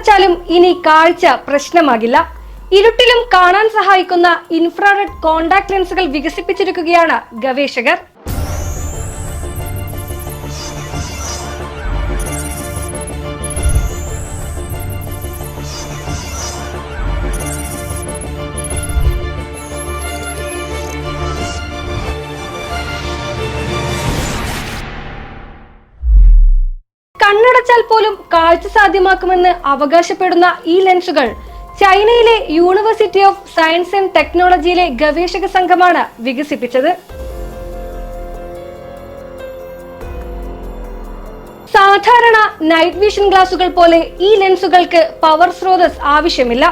കണ്ണടച്ചാലും ഇനി കാഴ്ച പ്രശ്നമാകില്ല. ഇരുട്ടിലും കാണാൻ സഹായിക്കുന്ന ഇൻഫ്രാറെഡ് കോണ്ടാക്ട് ലെൻസുകൾ വികസിപ്പിച്ചിരിക്കുകയാണ് ഗവേഷകർ. കണ്ണടച്ചാൽ പോലും കാഴ്ച സാധ്യമാക്കുമെന്ന് അവകാശപ്പെടുന്ന ഈ ലെൻസുകൾ ചൈനയിലെ യൂണിവേഴ്സിറ്റി ഓഫ് സയൻസ് ആൻഡ് ടെക്നോളജിയിലെ ഗവേഷക സംഘമാണ് വികസിപ്പിച്ചത്. സാധാരണ നൈറ്റ് വിഷൻ ഗ്ലാസുകൾ പോലെ ഈ ലെൻസുകൾക്ക് പവർ സ്രോതസ് ആവശ്യമില്ല.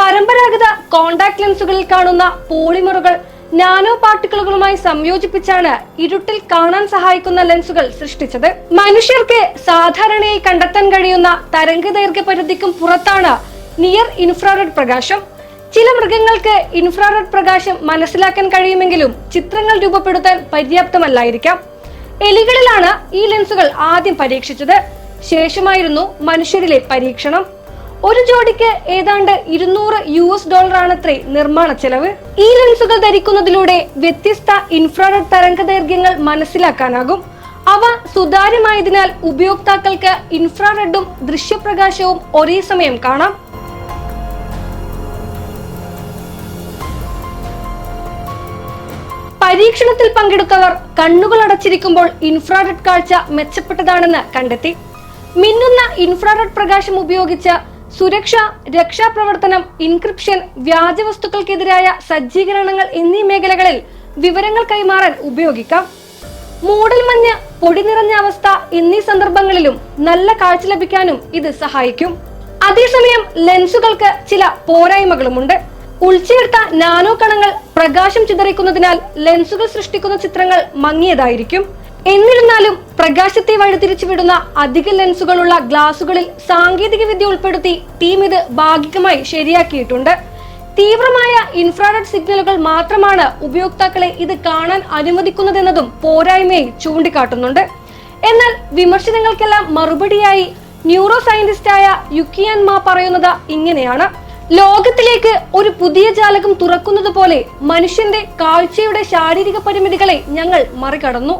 പരമ്പരാഗത കോണ്ടാക്ട് ലെൻസുകളിൽ കാണുന്ന പോളിമറുകൾ നാനോ പാർട്ടിക്കിളുകളുമായി സംയോജിപ്പിച്ചാണ് ഇരുട്ടിൽ കാണാൻ സഹായിക്കുന്ന ലെൻസുകൾ സൃഷ്ടിച്ചത്. മനുഷ്യർക്ക് സാധാരണയായി കണ്ടെത്താൻ കഴിയുന്ന തരംഗദൈർഘ്യ പരിധിക്കും പുറത്താണ് നിയർ ഇൻഫ്രാറെഡ് പ്രകാശം. ചില മൃഗങ്ങൾക്ക് ഇൻഫ്രാറെഡ് പ്രകാശം മനസ്സിലാക്കാൻ കഴിയുമെങ്കിലും ചിത്രങ്ങൾ രൂപപ്പെടുത്താൻ പര്യാപ്തമല്ലായിരിക്കാം. എലികളിലാണ് ഈ ലെൻസുകൾ ആദ്യം പരീക്ഷിച്ചത്. ശേഷമായിരുന്നു മനുഷ്യരിലെ പരീക്ഷണം. ഒരു ജോഡിക്ക് ഏതാണ്ട് ഇരുന്നൂറ് യു എസ് ഡോളറാണത്രേ നിർമ്മാണ ചെലവ്. ഈ ലെൻസുകൾ ധരിക്കുന്നതിലൂടെ വ്യത്യസ്ത ഇൻഫ്രാറെഡ് തരംഗദൈർഘ്യങ്ങൾ മനസ്സിലാക്കാനാകും. അവ സുതാര്യമായതിനാൽ ഉപയോക്താക്കൾക്ക് ഇൻഫ്രാറെഡും ദൃശ്യപ്രകാശവും ഒരേ സമയം കാണാം. പരീക്ഷണത്തിൽ പങ്കെടുത്തവർ കണ്ണുകൾ അടച്ചിരിക്കുമ്പോൾ ഇൻഫ്രാറെഡ് കാഴ്ച മെച്ചപ്പെട്ടതാണെന്ന് കണ്ടെത്തി. മിന്നുന്ന ഇൻഫ്രാറെഡ് പ്രകാശം ഉപയോഗിച്ച് സുരക്ഷ രക്ഷാപ്രവർത്തനം ഇൻക്രിപ്ഷൻ വ്യാജ വസ്തുക്കൾക്കെതിരായ സജ്ജീകരണങ്ങൾ എന്നീ മേഖലകളിൽ വിവരങ്ങൾ കൈമാറാൻ ഉപയോഗിക്കാം. മൂടൽമഞ്ഞ് പൊടി നിറഞ്ഞ അവസ്ഥ എന്നീ സന്ദർഭങ്ങളിലും നല്ല കാഴ്ച ലഭിക്കാനും ഇത് സഹായിക്കും. അതേസമയം ലെൻസുകൾക്ക് ചില പോരായ്മകളുമുണ്ട്. ഉൾച്ചേർത്ത നാനോ കണങ്ങൾ പ്രകാശം ചിതറിക്കുന്നതിനാൽ ലെൻസുകൾ സൃഷ്ടിക്കുന്ന ചിത്രങ്ങൾ മങ്ങിയതായിരിക്കും. എന്നിരുന്നാലും പ്രകാശത്തെ വഴിതിരിച്ചു വിടുന്ന അധിക ലെൻസുകളുള്ള ഗ്ലാസുകളിൽ സാങ്കേതിക വിദ്യ ഉൾപ്പെടുത്തി ടീം ഇത് ഭാഗികമായി ശരിയാക്കിയിട്ടുണ്ട്. തീവ്രമായ ഇൻഫ്രാറെഡ് സിഗ്നലുകൾ മാത്രമാണ് ഉപയോക്താക്കളെ ഇത് കാണാൻ അനുവദിക്കുന്നതെന്നതും പോരായ്മയെ ചൂണ്ടിക്കാട്ടുന്നുണ്ട്. എന്നാൽ വിമർശനങ്ങൾക്കെല്ലാം മറുപടിയായി ന്യൂറോ സയന്റിസ്റ്റായ യുക്കിയാൻ മാ പറയുന്നത് ഇങ്ങനെയാണ്. ലോകത്തിലേക്ക് ഒരു പുതിയ ജാലകം തുറക്കുന്നത് പോലെ മനുഷ്യന്റെ കാഴ്ചയുടെ ശാരീരിക പരിമിതികളെ ഞങ്ങൾ മറികടന്നു.